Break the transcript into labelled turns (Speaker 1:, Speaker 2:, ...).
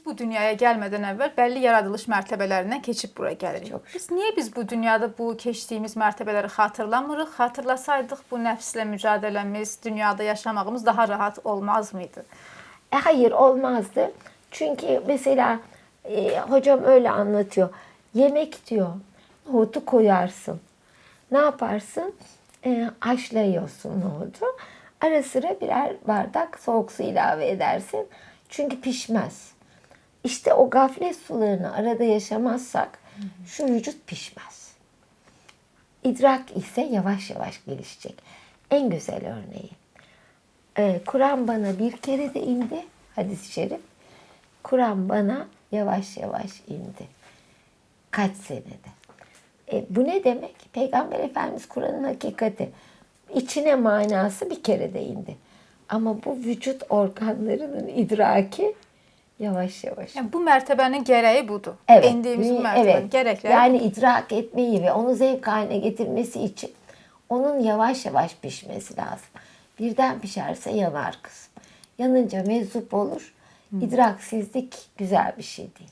Speaker 1: Biz bu dünyaya gelmeden evvel belli yaradılış mərtəbələrindən keçib bura gəlirik.
Speaker 2: Çok
Speaker 1: Biz niye biz bu dünyada bu keçdiyimiz mərtəbələri xatırlamırıq? Xatırlasaydıq bu nəfslə mücadiləmiz, dünyada yaşamağımız daha rahat olmaz mıydı?
Speaker 2: E, hayır olmazdı. Çünkü mesela e, hocam öyle anlatıyor. Yemek diyor. Nohutu koyarsın. Ne yaparsın? E, haşlıyorsun nohutu. Ara sıra birer bardak soğuk su ilave edersin. Çünkü pişmez. İşte o gaflet sularını arada yaşamazsak şu vücut pişmez. İdrak ise yavaş yavaş gelişecek. En güzel örneği. Ee, Kur'an bana bir kere de indi. Hadis-i şerif. Kur'an bana yavaş yavaş indi. Kaç senede. E, bu ne demek? Peygamber Efendimiz Kur'an'ın hakikati. İçine manası bir kere de indi. Ama bu vücut organlarının idraki yavaş yavaş.
Speaker 1: Yəni bu mərtəbənin gərəyi budur.
Speaker 2: Evet.
Speaker 1: Endiyimiz bu mərtəbənin gərəkləri.
Speaker 2: Yani idrak etmeyi ve onu zevk haline getirmesi için onun yavaş yavaş pişmesi lazım. Birden pişerse yanar kızım. Yanınca meczup olur. İdraksizlik güzel bir şey değil.